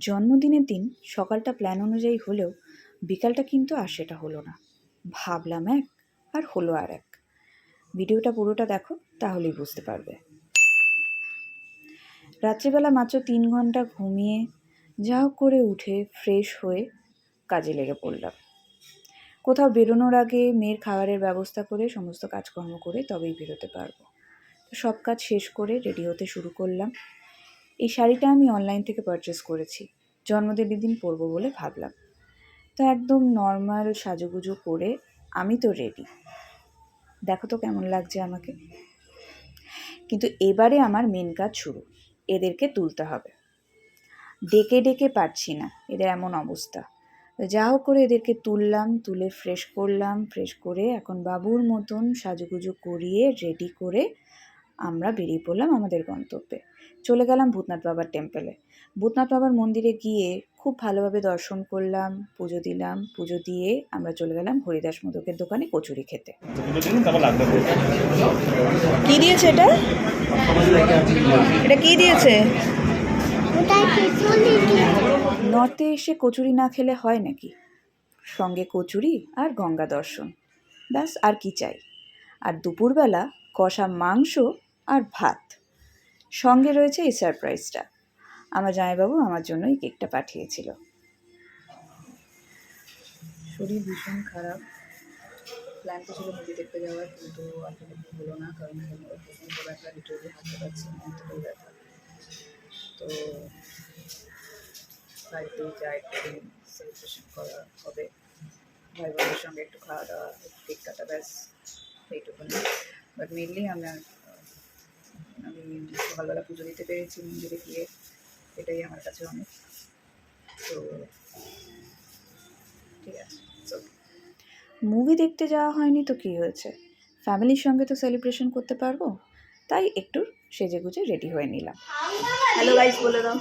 জন্মদিনের দিন সকালটা প্ল্যান অনুযায়ী হলেও বিকালটা কিন্তু আর সেটা হলো না। ভাবলাম এক আর হলো আর এক। ভিডিওটা পুরোটা দেখো, তাহলেই বুঝতে পারবে। রাত্রিবেলা মাত্র তিন ঘণ্টা ঘুমিয়ে যা করে উঠে ফ্রেশ হয়ে কাজে লেগে পড়লাম। কোথাও বেরোনোর আগে মেয়ের খাবারের ব্যবস্থা করে, সমস্ত কাজকর্ম করে তবেই বেরোতে পারব। সব কাজ শেষ করে রেডি হতে শুরু করলাম। এই শাড়িটা আমি অনলাইন থেকে পারচেস করেছি। জন্মদিনের দিন পরবো বলে ভাবলাম। তো একদম নর্মাল সাজুগুজু করে আমি তো রেডি দেখো তো কেমন লাগছে আমাকে। কিন্তু এবারে আমার মেন কাজ শুরু। এদেরকে তুলতে হবে। ডেকে ডেকে পারছি না। এদের এমন অবস্থা। যা হোক করে এদেরকে তুললাম, তুলে ফ্রেশ করলাম ফ্রেশ করে এখন বাবুর মতন সাজুগুজু করিয়ে রেডি করে আমরা বেরিয়ে পড়লাম আমাদের গন্তব্যে। চলে গেলাম ভূতনাথ বাবার টেম্পলে ভূতনাথ বাবার মন্দিরে গিয়ে খুব ভালোভাবে দর্শন করলাম, পুজো দিলাম। পুজো দিয়ে আমরা চলে গেলাম হরিদাস মোদকের দোকানে কচুরি খেতে। কি দিয়েছে এটা? এটা কি দিয়েছে? নর্থে এসে কচুরি না খেলে হয় নাকি? সঙ্গে কচুরি আর গঙ্গা দর্শন। ব্যাস, আর কি চাই? আর দুপুরবেলা কষা মাংস আর ভাত। সঙ্গে রয়েছে এই সারপ্রাইজটা। আমার জামাইবাবু আমার জন্য এই কেকটা পাঠিয়েছিল। শরীর ভীষণ খারাপ। প্ল্যান তো ছিল মুভি দেখতে যাওয়ার, কিন্তু আসলে হলো না, কারণ প্রচণ্ড ব্যথা লিটারেলি হাঁটতে পারছি না এতটাই ব্যথা তো বাড়িতে যা একটু সেলিব্রেশন করা হবে ভাই বোনের সঙ্গে একটু খাওয়া দাওয়া একটু কেক কাটা, ব্যাস, এইটুকুনি। বাট মেনলি আমার আমি সকালবেলা পুজো দিতে পেরেছি মন্দিরে গিয়ে। এটাই আমার কাছে অনেক। তো ঠিক আছে মুভি দেখতে যাওয়া হয়নি তো কী হয়েছে? ফ্যামিলির সঙ্গে তো সেলিব্রেশন করতে পারব। তাই একটু সেজে গুজে রেডি হয়ে নিলাম। হ্যালো গাইস বলে দাও।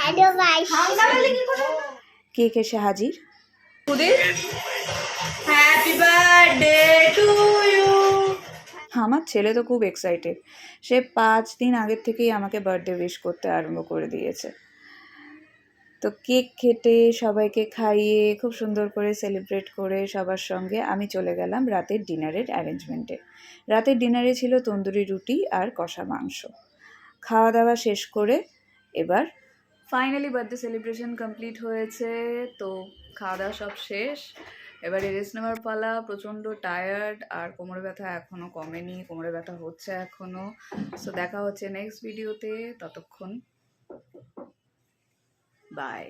হ্যালো গাইস কেক এসে হাজির? হ্যাপি বার্থডে ছেলে তো খুব এক্সাইটেড সে পাঁচ দিন আগের থেকেই আমাকে বার্থডে উইশ করতে আরম্ভ করে দিয়েছে। তো কেক খেটে সবাইকে খাইয়ে, খুব সুন্দর করে সেলিব্রেট করে সবার সঙ্গে আমি চলে গেলাম রাতের ডিনারের অ্যারেঞ্জমেন্টে রাতের ডিনারে ছিল তন্দুরি রুটি আর কষা মাংস। খাওয়া দাওয়া শেষ করে এবার ফাইনালি বার্থডে সেলিব্রেশন কমপ্লিট হয়েছে। তো খাওয়া দাওয়া সব শেষ। এবারে রেস্ট নেওয়ার পালা, প্রচণ্ড টায়ার্ড আর কোমরে ব্যথা এখনও কমেনি, কোমরে ব্যথা হচ্ছে এখনও সো দেখা হচ্ছে নেক্সট ভিডিওতে ততক্ষণ বাই